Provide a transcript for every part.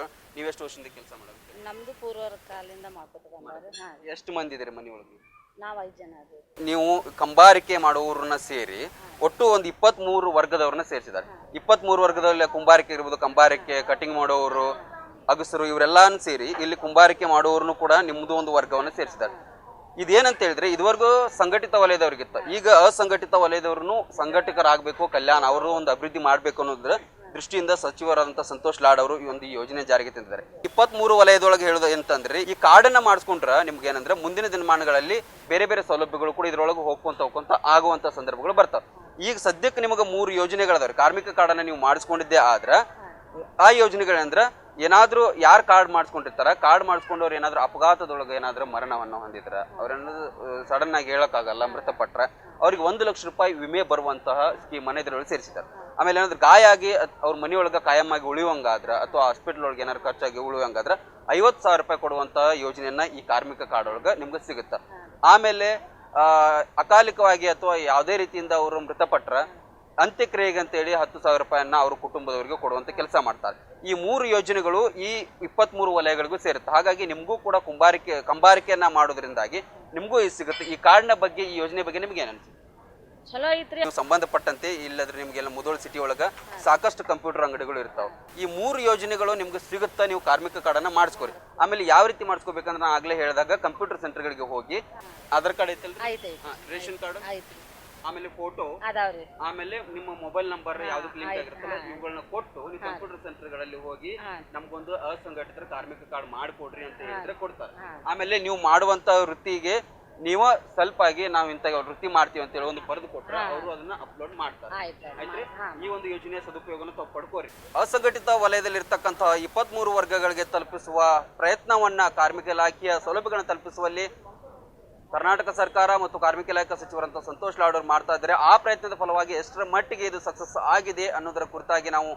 ಕೇಳೋಣ ನೀವು ಎಷ್ಟು ವರ್ಷದಿಂದ ಕೆಲಸ ಮಾಡೋದು ನಮ್ದು ಪೂರ್ವರ ಕಾಲದಿಂದ ಮಾಡ್ಕೊತ ಬಂದವ್ರಿ ಹಾ ಎಷ್ಟು ಮಂದಿ ಇದ್ದೀರಿ ಮನೆಯೊಳಗೆ ನಾವ್ ಐದ್ ಜನ ಅದೇವಿ ನೀವು ಕಂಬಾರಿಕೆ ಮಾಡುವವ್ರನ್ನ ಸೇರಿ ಒಟ್ಟು ಒಂದು ಇಪ್ಪತ್ತ್ ಮೂರು ವರ್ಗದವ್ರನ್ನ ಸೇರಿಸಿದ್ದಾರೆ. ಇಪ್ಪತ್ತ್ ಮೂರು ವರ್ಗದಲ್ಲಿ ಕುಂಬಾರಿಕೆ ಇರ್ಬೋದು ಕಂಬಾರಿಕೆ ಕಟಿಂಗ್ ಮಾಡೋರು ಅಗಸರು ಇವರೆಲ್ಲಾನು ಸೇರಿ ಇಲ್ಲಿ ಕುಂಬಾರಿಕೆ ಮಾಡುವವ್ರನ್ನು ಕೂಡ ನಿಮ್ಮದು ಒಂದು ವರ್ಗವನ್ನು ಸೇರಿಸಿದ್ದಾರೆ. ಇದೇನಂತ ಹೇಳಿದ್ರೆ ಇದುವರೆಗೂ ಸಂಘಟಿತ ವಲಯದವ್ರಿಗಿತ್ತು. ಈಗ ಅಸಂಘಟಿತ ವಲಯದವ್ರನ್ನು ಸಂಘಟಕರಾಗಬೇಕು ಕಲ್ಯಾಣ ಅವರು ಒಂದು ಅಭಿವೃದ್ಧಿ ಮಾಡಬೇಕು ಅನ್ನೋದ್ರ ದೃಷ್ಟಿಯಿಂದ ಸಚಿವರಾದಂಥ ಸಂತೋಷ್ ಲಾಡ್ ಅವರು ಈ ಒಂದು ಯೋಜನೆ ಜಾರಿಗೆ ತಂದಿದ್ದಾರೆ. ಇಪ್ಪತ್ತ್ ಮೂರು ವಲಯದೊಳಗೆ ಹೇಳೋದು ಎಂತಂದ್ರೆ, ಈ ಕಾರ್ಡನ್ನ ಮಾಡಿಸ್ಕೊಂಡ್ರೆ ನಿಮ್ಗೆ ಏನಂದ್ರೆ ಮುಂದಿನ ದಿನಮಾನಗಳಲ್ಲಿ ಬೇರೆ ಬೇರೆ ಸೌಲಭ್ಯಗಳು ಕೂಡ ಇದ್ರೊಳಗೆ ಹೋಗ್ಕೊಂತ ಹೋಗ್ಕೊಂತ ಆಗುವಂತ ಸಂದರ್ಭಗಳು ಬರ್ತಾವೆ. ಈಗ ಸದ್ಯಕ್ಕೆ ನಿಮಗೆ ಮೂರು ಯೋಜನೆಗಳದಾವ್ರಿ. ಕಾರ್ಮಿಕ ಕಾರ್ಡನ್ನ ನೀವು ಮಾಡಿಸ್ಕೊಂಡಿದ್ದೆ ಆದ್ರೆ, ಆ ಯೋಜನೆಗಳಂದ್ರ ಏನಾದ್ರೂ ಯಾರು ಕಾರ್ಡ್ ಮಾಡಿಸ್ಕೊಂಡಿರ್ತಾರ ಕಾರ್ಡ್ ಮಾಡಿಸ್ಕೊಂಡವ್ರು ಏನಾದ್ರೂ ಅಪಘಾತದೊಳಗೆ ಏನಾದ್ರೂ ಮರಣವನ್ನು ಹೊಂದಿದ್ರ ಅವ್ರೇನಾದ್ರು ಸಡನ್ ಆಗಿ ಹೇಳಕ್ಕಾಗಲ್ಲ, ಮೃತಪಟ್ರೆ, ಅವ್ರಿಗೆ ಒಂದು ಲಕ್ಷ ರೂಪಾಯಿ ವಿಮೆ ಬರುವಂತಹ ಸ್ಕೀಮ್ ಅನ್ನ ಇದ್ರೊಳಗೆ ಸೇರಿಸಿದ್ದಾರೆ ಆಮೇಲೆ ಏನಾದ್ರು ಗಾಯ ಆಗಿ ಅವ್ರ ಮನೆಯೊಳಗೆ ಕಾಯಮಾಗಿ ಉಳಿಯುವಂಗಾದ್ರೆ ಅಥವಾ ಹಾಸ್ಪಿಟಲ್ ಒಳಗೆ ಏನಾದ್ರು ಖರ್ಚಾಗಿ ಉಳಿಯುವಂಗಾದ್ರೆ ಐವತ್ತು ಸಾವಿರ ರೂಪಾಯಿ ಕೊಡುವಂಥ ಯೋಜನೆಯನ್ನ ಈ ಕಾರ್ಮಿಕ ಕಾರ್ಡ್ ಒಳಗೆ ನಿಮ್ಗೆ ಸಿಗುತ್ತೆ. ಆಮೇಲೆ ಅಕಾಲಿಕವಾಗಿ ಅಥವಾ ಯಾವುದೇ ರೀತಿಯಿಂದ ಅವರು ಮೃತಪಟ್ರ ಅಂತ್ಯಕ್ರಿಯೆಗೆ ಅಂತೇಳಿ ಹತ್ತು ಸಾವಿರ ರೂಪಾಯಿಯನ್ನ ಅವರು ಕುಟುಂಬದವರಿಗೆ ಕೊಡುವಂತ ಕೆಲಸ ಮಾಡ್ತಾರೆ. ಈ ಮೂರು ಯೋಜನೆಗಳು ಈ ಇಪ್ಪತ್ತ್ ಮೂರು ವಲಯಗಳಿಗೂ ಸೇರುತ್ತೆ. ಹಾಗಾಗಿ ನಿಮಗೂ ಕೂಡ ಕುಂಬಾರಿಕೆ, ಕಂಬಾರಿಕೆಯನ್ನ ಮಾಡೋದ್ರಿಂದಾಗಿ ನಿಮಗೂ ಇದು ಸಿಗುತ್ತೆ. ಈ ಕಾರ್ಡ್ನ ಬಗ್ಗೆ, ಈ ಯೋಜನೆ ಬಗ್ಗೆ ನಿಮ್ಗೆ ಏನು ಚಲೋ ಐತ್ರಿ. ಸಂಬಂಧಪಟ್ಟಂತೆ ಇಲ್ಲದ್ರೆ ನಿಮ್ಗೆಲ್ಲ ಮುದೋಳ್ ಸಿಟಿ ಒಳಗ ಸಾಕಷ್ಟು ಕಂಪ್ಯೂಟರ್ ಅಂಗಡಿಗಳು ಇರ್ತಾವ. ಈ ಮೂರು ಯೋಜನೆಗಳು ನಿಮ್ಗೆ ಸಿಗುತ್ತಾ ನೀವು ಕಾರ್ಮಿಕ ಕಾರ್ಡನ್ನ ಮಾಡಿಸ್ಕೊರಿ. ಆಮೇಲೆ ಯಾವ ರೀತಿ ಮಾಡಿಸ್ಕೋಬೇಕಂದ್ರೆ ನಾನು ಆಗ್ಲೇ ಹೇಳಿದಾಗ ಕಂಪ್ಯೂಟರ್ ಸೆಂಟರ್ಗಳಿಗೆ ಹೋಗಿ ಆಧಾರ್ ಕಾರ್ಡ್ ಐತಲ್ರಿ? ಹಾ, ರೇಷನ್ ಕಾರ್ಡ್? ಆಮೇಲೆ ಫೋಟೋ ಅದಾವ್ರಿ ಆಮೇಲೆ ನಿಮ್ಮ ಮೊಬೈಲ್ ನಂಬರ್ ಯಾವ್ದು ಲಿಂಕ್ ಆಗಿರ್ತಲ್ಲ ಇವುಗಳನ್ನ ಕೊಟ್ಟು ನೀವು ಕಂಪ್ಯೂಟರ್ ಸೆಂಟರ್ಗಳಲ್ಲಿ ಹೋಗಿ. ನಮ್ಗೊಂದು ಅಸಂಘಟಿತರ ಕಾರ್ಮಿಕ ಕಾರ್ಡ್ ಮಾಡಿಕೊಡ್ರಿ ಅಂತ ಹೇಳಿದ್ರೆ ಕೊಡ್ತಾರೆ. ಆಮೇಲೆ ನೀವು ಮಾಡುವಂತ ವೃತ್ತಿಗೆ ನೀವು ಸ್ವಲ್ಪ ಆಗಿ ನಾವು ಇಂಥ ವೃತ್ತಿ ಮಾಡ್ತೀವಿ ಅಂತ ಹೇಳಿ ಒಂದು ಬರೆದು ಕೊಟ್ರೆ ಅವರು ಅದನ್ನ ಅಪ್ಲೋಡ್ ಮಾಡ್ತಾರೆ. ಆಯ್ತ್ರಿ? ಈ ಒಂದು ಯೋಜನೆಯ ಸದುಪಯೋಗನ ತಾವು ಪಡ್ಕೋರಿ. ಅಸಂಘಟಿತ ವಲಯದಲ್ಲಿರ್ತಕ್ಕಂತಹ ಇಪ್ಪತ್ತ್ ಮೂರು ವರ್ಗಗಳಿಗೆ ತಲುಪಿಸುವ ಪ್ರಯತ್ನವನ್ನ ಕಾರ್ಮಿಕ ಇಲಾಖೆಯ ಸೌಲಭ್ಯಗಳನ್ನ ತಲುಪಿಸುವಲ್ಲಿ ಕರ್ನಾಟಕ ಸರ್ಕಾರ ಮತ್ತು ಕಾರ್ಮಿಕ ಇಲಾಖೆ ಸಚಿವರಂತ ಸಂತೋಷ್ ಲಾಡೋರ್ ಮಾಡ್ತಾ ಇದ್ದಾರೆ. ಆ ಪ್ರಯತ್ನದ ಫಲವಾಗಿ ಎಷ್ಟರ ಮಟ್ಟಿಗೆ ಇದು ಸಕ್ಸಸ್ ಆಗಿದೆ ಅನ್ನೋದರ ಕುರಿತಾಗಿ ನಾವು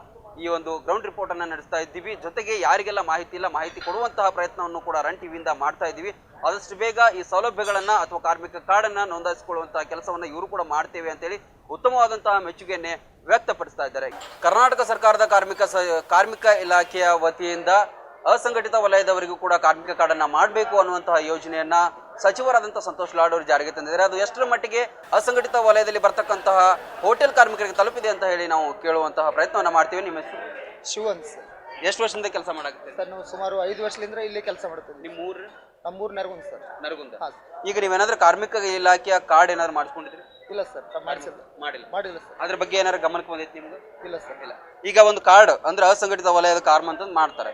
ಈ ಒಂದು ಗ್ರೌಂಡ್ ರಿಪೋರ್ಟ್ ಅನ್ನ ನಡೆಸ್ತಾ ಇದ್ದೀವಿ. ಜೊತೆಗೆ ಯಾರಿಗೆಲ್ಲ ಮಾಹಿತಿ ಇಲ್ಲ, ಮಾಹಿತಿ ಕೊಡುವಂತಹ ಪ್ರಯತ್ನವನ್ನು ಕೂಡ ರನ್ ಟಿವಿಯಿಂದ ಮಾಡ್ತಾ ಇದ್ದೀವಿ. ಆದಷ್ಟು ಬೇಗ ಈ ಸೌಲಭ್ಯಗಳನ್ನ ಅಥವಾ ಕಾರ್ಮಿಕ ಕಾರ್ಡ್ ಅನ್ನ ನೋಂದಾಯಿಸಿಕೊಳ್ಳುವಂತಹ ಕೆಲಸವನ್ನ ಇವರು ಕೂಡ ಮಾಡ್ತೇವೆ ಅಂತೇಳಿ ಉತ್ತಮವಾದಂತಹ ಮೆಚ್ಚುಗೆಯನ್ನೇ ವ್ಯಕ್ತಪಡಿಸ್ತಾ ಇದ್ದಾರೆ. ಕರ್ನಾಟಕ ಸರ್ಕಾರದ ಕಾರ್ಮಿಕ ಕಾರ್ಮಿಕ ಇಲಾಖೆಯ ವತಿಯಿಂದ ಅಸಂಘಟಿತ ವಲಯದವರಿಗೂ ಕೂಡ ಕಾರ್ಮಿಕ ಕಾರ್ಡನ್ನ ಮಾಡಬೇಕು ಅನ್ನುವಂತಹ ಯೋಜನೆಯನ್ನ ಸಚಿವರಾದಂತಹ ಸಂತೋಷ್ ಲಾಡ್ ಅವರು ಜಾರಿಗೆ ತಂದಿದ್ದಾರೆ. ಅದು ಎಷ್ಟರ ಮಟ್ಟಿಗೆ ಅಸಂಘಟಿತ ವಲಯದಲ್ಲಿ ಬರ್ತಕ್ಕಂತಹ ಹೋಟೆಲ್ ಕಾರ್ಮಿಕರಿಗೆ ತಲುಪಿದೆ ಅಂತ ಹೇಳಿ ನಾವು ಕೇಳುವಂತಹ ಪ್ರಯತ್ನವನ್ನು ಮಾಡ್ತೀವಿ. ನಿಮ್ಮ ಹೆಸರು? ಶಿವನ್ ಸರ್. ಎಷ್ಟು ವರ್ಷದಿಂದ ಕೆಲಸ ಮಾಡಕ್ಕೆ ಸರ್ ನಾವು ಸುಮಾರು ಐದು ವರ್ಷದಿಂದ ಇಲ್ಲಿ ಕೆಲಸ ಮಾಡ್ತೀವಿ ನಿಮ್ಮ ಊರು? ನಮ್ಮೂರು ನರಗುಂದ ಸರ್. ನರಗುಂದ. ಈಗ ನೀವೇನಾದ್ರೂ ಕಾರ್ಮಿಕ ಇಲಾಖೆಯ ಕಾರ್ಡ್ ಏನಾದ್ರು ಮಾಡಿಸ್ಕೊಂಡಿದ್ರಿ ಇಲ್ಲ ಸರ್ ಮಾಡಿಸಿಲ್ಲ. ಮಾಡಿಲ್ಲ. ಮಾಡಿಲ್ಲ. ಸರ್. ಅದ್ರ ಬಗ್ಗೆ ಏನಾರ ಗಮನಕ್ಕೆ ಬಂದೈತಿ ನಿಮ್ಗೆ ಇಲ್ಲ ಸರ್. ಇಲ್ಲ. ಈಗ ಒಂದು ಕಾರ್ಡ್ ಅಂದ್ರೆ ಅಸಂಘಟಿತ ವಲಯದ ಕಾರ್ಮ ಅಂತ ಮಾಡ್ತಾರೆ.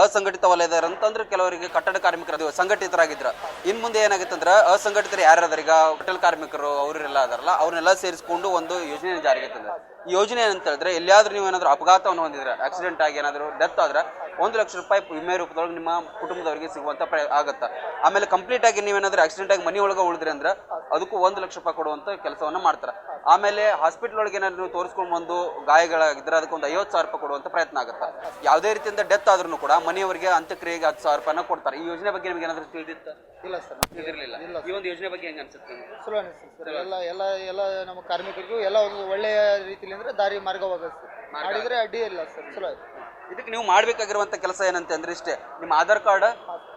ಅಸಂಘಟಿತ ವಲಯದ ಅಂತಂದ್ರೆ ಕೆಲವರಿಗೆ ಕಟ್ಟಡ ಕಾರ್ಮಿಕರು ಅದು ಸಂಘಟಿತರಾಗಿದ್ರ. ಇನ್ ಮುಂದೆ ಏನಾಗುತ್ತೆ ಅಸಂಘಟಿತರು ಯಾರ್ಯಾರ ಈಗ ಹೋಟೆಲ್ ಕಾರ್ಮಿಕರು ಅವರೆಲ್ಲ ಅದಾರಲ್ಲ ಅವ್ರನ್ನೆಲ್ಲ ಸೇರಿಸಿಕೊಂಡು ಒಂದು ಯೋಜನೆ ಜಾರಿಗೆ ತಂದ್ರೆ ಈ ಯೋಜನೆ ಏನಂತ ಹೇಳಿದ್ರೆ ಎಲ್ಲಿಯಾದ್ರೂ ನೀವು ಏನಾದ್ರು ಅಪಘಾತವನ್ನು ಹೊಂದಿದ್ರೆ ಆಕ್ಸಿಡೆಂಟ್ ಆಗಿ ಏನಾದ್ರು ಡೆತ್ ಆದ್ರೆ ಒಂದು ಲಕ್ಷ ರೂಪಾಯಿ ವಿಮೆ ರೂಪದೊಳಗೆ ನಿಮ್ಮ ಕುಟುಂಬದವರಿಗೆ ಸಿಗುವಂತ ಪ್ರ ಆಗತ್ತ. ಆಮೇಲೆ ಕಂಪ್ಲೀಟ್ ಆಗಿ ನೀವೇನಾದ್ರೂ ಆಕ್ಸಿಡೆಂಟ್ ಆಗಿ ಮನಿ ಒಳಗೆ ಉಳಿದ್ರಿ ಅಂದ್ರೆ ಅದಕ್ಕೂ ಒಂದು ಲಕ್ಷ ರೂಪಾಯಿ ಕೊಡುವಂತ ಕೆಲಸವನ್ನ ಮಾಡ್ತಾರೆ. ಆಮೇಲೆ ಹಾಸ್ಪಿಟಲ್ ಒಳಗೆ ಏನಾದ್ರು ನೀವು ತೋರಿಸ್ಕೊಂಡು ಬಂದು ಗಾಯಗಳಾಗಿದ್ರೆ ಅದಕ್ಕೆ ಒಂದು ಐವತ್ತು ಸಾವಿರ ರೂಪಾಯಿ ಕೊಡುವಂತ ಪ್ರಯತ್ನ ಆಗುತ್ತೆ. ಯಾವುದೇ ರೀತಿಯಿಂದ ಡೆತ್ ಆದ್ರೂ ಕೂಡ ಮನೆಯವರಿಗೆ ಅಂತ್ಯಕ್ರಿಯೆಗೆ ಹತ್ತು ಸಾವಿರ ರೂಪಾಯಿನ ಕೊಡ್ತಾರೆ. ಈ ಯೋಜನೆ ಬಗ್ಗೆ ನಿಮ್ಗೆ ಏನಾದ್ರು ತಿಳಿದಿತ್ತು? ಇಲ್ಲ ಸರ್ ತಿಳಿದಿರಲಿಲ್ಲ. ಈ ಒಂದು ಯೋಜನೆ ಬಗ್ಗೆ ಹೆಂಗೆ ಅನ್ಸುತ್ತೆ ನಿಮ್ಗೆ? ಚಲೋ ಅನಿಸ್ತದೆ ಸರ್. ಎಲ್ಲ ಎಲ್ಲ ಎಲ್ಲ ನಮ್ಮ ಕಾರ್ಮಿಕರಿಗೂ ಎಲ್ಲ ಒಂದು ಒಳ್ಳೆಯ ರೀತಿಯಲ್ಲಿ ಅಂದ್ರೆ ದಾರಿ ಮಾರ್ಗವಾಗುತ್ತೆ ಮಾಡಿದ್ರೆ ಅಡ್ಡಿ ಇಲ್ಲ ಸರ್ ಚಲೋ ಆಯ್ತು ಇದಕ್ಕೆ ನೀವು ಮಾಡಬೇಕಾಗಿರುವಂಥ ಕೆಲಸ ಏನಂತ ಅಂದ್ರೆ ಇಷ್ಟೇ, ನಿಮ್ಮ ಆಧಾರ್ ಕಾರ್ಡ್,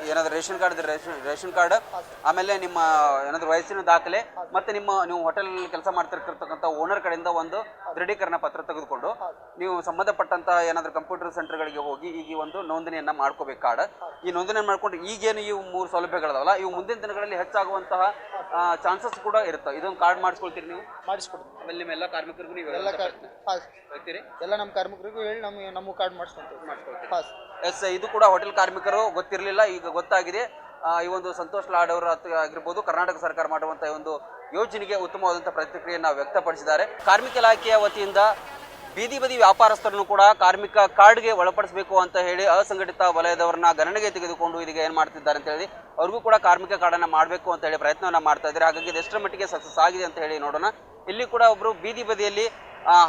ಏನಾದರೂ ration card ration ration card, ಆಮೇಲೆ ನಿಮ್ಮ ಏನಾದ್ರು ವಯಸ್ಸಿನ ದಾಖಲೆ, ಮತ್ತೆ ನಿಮ್ಮ ನೀವು ಹೋಟೆಲ್ ಕೆಲಸ ಮಾಡ್ತಿರ್ತಕ್ಕಂಥ ಓನರ್ ಕಡೆಯಿಂದ ಒಂದು ದೃಢೀಕರಣ ಪತ್ರ ತೆಗೆದುಕೊಂಡು, ನೀವು ಸಂಬಂಧಪಟ್ಟಂತ ಏನಾದರೂ ಕಂಪ್ಯೂಟರ್ ಸೆಂಟರ್ಗಳಿಗೆ ಹೋಗಿ ಈಗ ಒಂದು ನೋಂದಣಿಯನ್ನ ಮಾಡ್ಕೋಬೇಕು ಕಾರ್ಡ್ ಈ ನೋಂದಣಿ ಮಾಡ್ಕೊಂಡು ಈಗೇನು ಈ ಮೂರು ಸೌಲಭ್ಯಗಳದಾವಲ್ಲ, ಇವು ಮುಂದಿನ ದಿನಗಳಲ್ಲಿ ಹೆಚ್ಚಾಗುವಂತಹ ಚಾನ್ಸಸ್ ಕೂಡ ಇರುತ್ತೆ. ಇದೊಂದು ಕಾರ್ಡ್ ಮಾಡಿಸ್ಕೊಳ್ತೀರಿ ನೀವು? ಮಾಡಿಸ್ಕೊಡ್ತೀವಿ. ಆಮೇಲೆ ನಿಮ್ಮ ಎಲ್ಲ ಕಾರ್ಮಿಕರಿಗೂ ನೀವು ಎಲ್ಲ ಕಾರ್ಡ್ ಎಲ್ಲ ನಮ್ಮ ಕಾರ್ಮಿಕರಿಗೂ ಹೇಳಿ ನಮಗೆ ನಮ್ಮ ಕಾರ್ಡ್ ಮಾಡಿಸ್ಕೊಂತೀವಿ ಮಾಡಿಸ್ಕೊಳ್ತೀವಿ ಫಾಸ್ ಎಸ್ ಇದು ಕೂಡ ಹೋಟೆಲ್ ಕಾರ್ಮಿಕರು ಗೊತ್ತಿರಲಿಲ್ಲ ಈಗ ಗೊತ್ತಾಗಿದೆ. ಈ ಒಂದು ಸಂತೋಷ್ ಲಾಡ್ ಅವರ ಆಗಿರ್ಬೋದು ಕರ್ನಾಟಕ ಸರ್ಕಾರ ಮಾಡುವಂಥ ಈ ಒಂದು ಯೋಜನೆಗೆ ಉತ್ತಮವಾದಂಥ ಪ್ರತಿಕ್ರಿಯೆಯನ್ನು ವ್ಯಕ್ತಪಡಿಸಿದ್ದಾರೆ. ಕಾರ್ಮಿಕ ಇಲಾಖೆಯ ವತಿಯಿಂದ ಬೀದಿ ಬದಿ ವ್ಯಾಪಾರಸ್ಥರನ್ನು ಕೂಡ ಕಾರ್ಮಿಕ ಕಾರ್ಡ್ಗೆ ಒಳಪಡಿಸಬೇಕು ಅಂತ ಹೇಳಿ ಅಸಂಘಟಿತ ವಲಯದವರನ್ನ ಗಣನೆಗೆ ತೆಗೆದುಕೊಂಡು ಇದೀಗ ಏನು ಮಾಡ್ತಿದ್ದಾರೆ ಅಂತ ಹೇಳಿ ಅವ್ರಿಗೂ ಕೂಡ ಕಾರ್ಮಿಕ ಕಾರ್ಡನ್ನ ಮಾಡಬೇಕು ಅಂತ ಹೇಳಿ ಪ್ರಯತ್ನವನ್ನ ಮಾಡ್ತಾ ಇದ್ದಾರೆ. ಹಾಗಾಗಿ ಇದೆಷ್ಟರ ಎಷ್ಟರ ಮಟ್ಟಿಗೆ ಸಕ್ಸಸ್ ಆಗಿದೆ ಅಂತ ಹೇಳಿ ನೋಡೋಣ. ಇಲ್ಲಿ ಕೂಡ ಒಬ್ಬರು ಬೀದಿ ಬದಿಯಲ್ಲಿ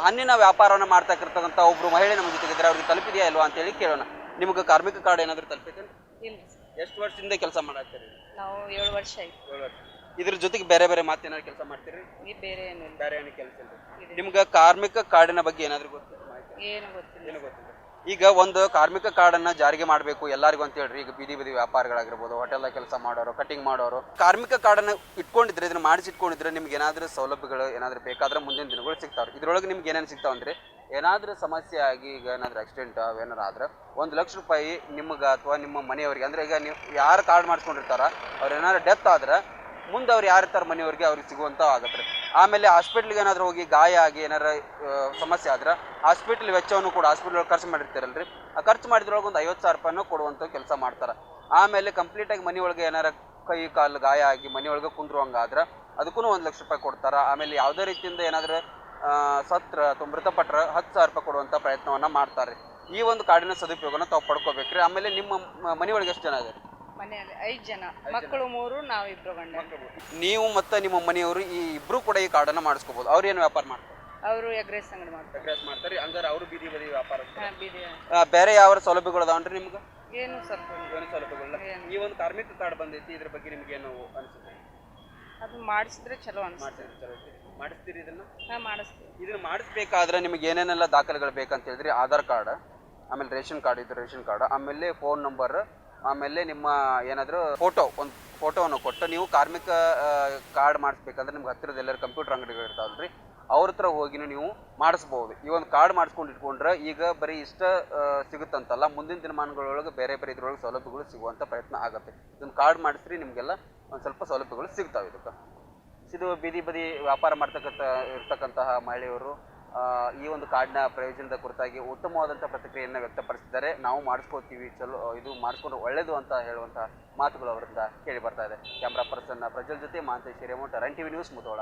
ಹಣ್ಣಿನ ವ್ಯಾಪಾರವನ್ನ ಮಾಡ್ತಾ ಇರ್ತಕ್ಕಂಥ ಒಬ್ಬರು ಮಹಿಳೆ ನಮ್ಮ ಜೊತೆಗಿದ್ದಾರೆ ಅವ್ರಿಗೆ ತಲುಪಿದೆಯಾ ಇಲ್ವಾ ಅಂತ ಹೇಳಿ ಕೇಳೋಣ. ನಿಮಗೆ ಕಾರ್ಮಿಕ ಕಾರ್ಡ್ ಏನಾದರೂ ತಲುಪಿದೆ ಎಷ್ಟು ವರ್ಷದಿಂದ ಕೆಲಸ ಮಾಡಾಕ್ತೀರಿ ನಾವು ಏಳು ವರ್ಷ ಆಯ್ತು. ಇದ್ರ ಜೊತೆಗೆ ಬೇರೆ ಬೇರೆ ಮಾತೇನಾದ್ರು ಕೆಲಸ ಮಾಡ್ತೀರಿ? ಈ ಬೇರೆ ಬೇರೆ ಏನು ಕೆಲಸ ಇಲ್ಲ. ನಿಮ್ಗೆ ಕಾರ್ಮಿಕ ಕಾರ್ಡಿನ ಬಗ್ಗೆ ಏನಾದರೂ ಗೊತ್ತಿಲ್ಲ ಏನು ಗೊತ್ತಿಲ್ಲ. ಏನು ಗೊತ್ತಿಲ್ಲ. ಈಗ ಒಂದು ಕಾರ್ಮಿಕ ಕಾರ್ಡನ್ನು ಜಾರಿಗೆ ಮಾಡಬೇಕು ಎಲ್ಲರಿಗೂ ಅಂತ ಹೇಳ್ರಿ ಈಗ ಬೀದಿ ಬೀದಿ ವ್ಯಾಪಾರಗಳಾಗಿರ್ಬೋದು, ಹೋಟೆಲ್ದಾಗ ಕೆಲಸ ಮಾಡೋರು ಕಟಿಂಗ್ ಮಾಡೋರು. ಕಾರ್ಮಿಕ ಕಾರ್ಡನ್ನು ಇಟ್ಕೊಂಡಿದ್ರೆ, ಇದನ್ನ ಮಾಡಿಸಿಟ್ಕೊಂಡಿದ್ರೆ ನಿಮ್ಗೆ ಏನಾದ್ರೂ ಸೌಲಭ್ಯಗಳು ಏನಾದ್ರೂ ಬೇಕಾದ್ರೆ ಮುಂದಿನ ದಿನಗಳು ಸಿಗ್ತಾವ್ರಿ. ಇದ್ರೊಳಗೆ ನಿಮ್ಗೆ ಏನೇನು ಸಿಗ್ತಾವಂದ್ರೆ ಏನಾದ್ರೂ ಸಮಸ್ಯೆ ಆಗಿ ಈಗ ಏನಾದ್ರೂ ಆಕ್ಸಿಡೆಂಟ್ ಅವೇನಾರ ಆದ್ರೆ ಒಂದು ಲಕ್ಷ ರೂಪಾಯಿ ನಿಮ್ಗೆ ಅಥವಾ ನಿಮ್ಮ ಮನೆಯವರಿಗೆ, ಅಂದ್ರೆ ಈಗ ನೀವು ಯಾರು ಕಾರ್ಡ್ ಮಾಡಿಸ್ಕೊಂಡಿರ್ತಾರ, ಅವ್ರು ಏನಾದ್ರು ಡೆತ್ ಆದ್ರೆ ಮುಂದೆ ಅವ್ರು ಯಾರು ಇರ್ತಾರೆ ಮನೆಯವ್ರಿಗೆ ಅವ್ರಿಗೆ ಸಿಗುವಂತ ಆಗತ್ತೆ ಆಮೇಲೆ ಹಾಸ್ಪಿಟ್ಲಿಗೆ ಏನಾದರೂ ಹೋಗಿ ಗಾಯ ಆಗಿ ಏನಾರ ಸಮಸ್ಯೆ ಆದ್ರೆ ಹಾಸ್ಪಿಟ್ಲ್ ವೆಚ್ಚವನ್ನು ಕೂಡ ಹಾಸ್ಪಿಟ್ಲ್ ಖರ್ಚು ಮಾಡಿರ್ತಾರಲ್ರಿ. ಆ ಖರ್ಚು ಮಾಡಿದ್ರೊಳಗೆ ಒಂದು ಐವತ್ತು ಸಾವಿರ ರೂಪಾಯಿನೂ ಕೊಡುವಂಥ ಕೆಲಸ ಮಾಡ್ತಾರೆ. ಆಮೇಲೆ ಕಂಪ್ಲೀಟಾಗಿ ಒಳಗೆ ಏನಾರ ಕೈ ಕಾಲು ಗಾಯ ಆಗಿ ಮನೆಯೊಳಗೆ ಕುಂದ್ರುವಂಗಾದ್ರೆ ಅದಕ್ಕೂ ಒಂದು ಲಕ್ಷ ರೂಪಾಯಿ ಕೊಡ್ತಾರೆ. ಆಮೇಲೆ ಯಾವುದೇ ರೀತಿಯಿಂದ ಏನಾದರೂ ಸತ್ರ ಅಥವಾ ಮೃತಪಟ್ಟರೆ ಹತ್ತು ಸಾವಿರ ರೂಪಾಯಿ ಕೊಡುವಂಥ ಪ್ರಯತ್ನವನ್ನು ಮಾಡ್ತಾರೆ ಈ ಒಂದು ಕಾರ್ಡಿನ ಸದುಪಯೋಗನ ತಾವು ಪಡ್ಕೋಬೇಕ್ರಿ. ಆಮೇಲೆ ನಿಮ್ಮ ಮನೆ ಮನೆಯೊಳಗೆ ಎಷ್ಟು ಜನ ಇದ್ದಾರೆ ಮನೆಯಲ್ಲಿ ಐದು ಜನ. ಮಕ್ಕಳು ಮೂರು ನಾವು ಇಬ್ರು ಗಂಡ. ನೀವು ಮತ್ತೆ ನಿಮ್ಮ ಮನೆಯವರು ಈ ಇಬ್ರು ಕೂಡ ಈ ಕಾರ್ಡನ್ನ ಮಾಡಿಸ್ಕೋಬಹುದು ಅವ್ರು ಏನು ವ್ಯಾಪಾರ ಮಾಡ್ತಾರೆ? ಅವರು ಎಗ್ರೆಸ್ ಅಂಗಡಿ ಮಾಡ್ತಾರೆ. ಮಾಡ್ತಾರೆ. ಹಂಗಾರೆ ಅವರು ಬೀದಿ ಬದಿ ವ್ಯಾಪಾರ ಹಾ, ಬೀದಿ ಬೇರೆ ಯಾವ ಸೌಲಭ್ಯಗಳು ಅದಾವನ್ರಿ ನಿಮ್ಗೆ? ಏನು ಸ್ವಲ್ಪ ಏನು ಸೌಲಭ್ಯಗಳಿಲ್ಲ ಏನು. ಈ ಒಂದು ಕಾರ್ಮಿಕ ಕಾರ್ಡ್ ಬಂದೈತಿ ಇದ್ರ ಬಗ್ಗೆ ನಿಮ್ಗೆ ಏನು ಅನಿಸುತ್ತೆ? ಅದು ಮಾಡಿಸಿದ್ರೆ ಚಲೋ ಅನಿಸ್ತದೆ ಮಾಡಿಸ್ತೀರಿ ಇದನ್ನ? ಹಾಂ ಮಾಡಿಸ್ತೀವಿ. ಇದನ್ನ ಮಾಡಿಸ್ಬೇಕಾದ್ರೆ ನಿಮಗೆ ಏನೇನೆಲ್ಲ ದಾಖಲೆಗಳು ಬೇಕಂತ ಹೇಳಿದ್ರೆ? ಆಧಾರ್ ಕಾರ್ಡ್ ಆಮೇಲೆ ರೇಷನ್ ಕಾರ್ಡ್ ಇದ್ರೆ ರೇಷನ್ ಕಾರ್ಡ್ ಆಮೇಲೆ ಫೋನ್ ನಂಬರ್ ಆಮೇಲೆ ನಿಮ್ಮ ಏನಾದರೂ ಫೋಟೋ ಒಂದು ಫೋಟೋವನ್ನು ಕೊಟ್ಟು ನೀವು ಕಾರ್ಮಿಕ ಕಾರ್ಡ್ ಮಾಡಿಸ್ಬೇಕಂದ್ರೆ ನಿಮ್ಗೆ ಹತ್ತಿರದ ಎಲ್ಲರೂ ಕಂಪ್ಯೂಟರ್ ಅಂಗಡಿಗಳು ಇರ್ತಾವಲ್ರಿ, ಅವ್ರ ಹತ್ರ ಹೋಗಿನೂ ನೀವು ಮಾಡಿಸ್ಬೋದು. ಈ ಒಂದು ಕಾರ್ಡ್ ಮಾಡಿಸ್ಕೊಂಡು ಇಟ್ಕೊಂಡ್ರೆ ಈಗ ಬರೀ ಇಷ್ಟ ಸಿಗುತ್ತಂತಲ್ಲ, ಮುಂದಿನ ದಿನಮಾನಗಳೊಳಗೆ ಬೇರೆ ಬೇರೆ ಇದ್ರೊಳಗೆ ಸೌಲಭ್ಯಗಳು ಸಿಗುವಂಥ ಪ್ರಯತ್ನ ಆಗುತ್ತೆ. ಇದನ್ನು ಕಾರ್ಡ್ ಮಾಡಿಸ್ರಿ, ನಿಮಗೆಲ್ಲ ಒಂದು ಸ್ವಲ್ಪ ಸೌಲಭ್ಯಗಳು ಸಿಗ್ತಾವೆ ಇದಕ್ಕೆ. ಇದು ಬೀದಿ ಬದಿ ವ್ಯಾಪಾರ ಮಾಡ್ತಕ್ಕಂಥ ಇರ್ತಕ್ಕಂತಹ ಮಹಿಳೆಯರು ಈ ಒಂದು ಕಾರ್ಡ್ನ ಪ್ರಯೋಜನದ ಕುರಿತಾಗಿ ಉತ್ತಮವಾದಂಥ ಪ್ರತಿಕ್ರಿಯೆಯನ್ನು ವ್ಯಕ್ತಪಡಿಸಿದ್ದಾರೆ. ನಾವು ಮಾಡಿಸ್ಕೋತೀವಿ ಚಲೋ, ಇದು ಮಾಡಿಸ್ಕೊಂಡು ಒಳ್ಳೇದು ಅಂತ ಹೇಳುವಂಥ ಮಾತುಗಳು ಅವರಿಂದ ಕೇಳಿ ಬರ್ತಾ ಇದೆ. ಕ್ಯಾಮ್ರಾ ಪರ್ಸನ್ ಪ್ರಜ್ವಲ್ ಜೊತೆ Mantesh Hiremath, Run TV news Mudhol.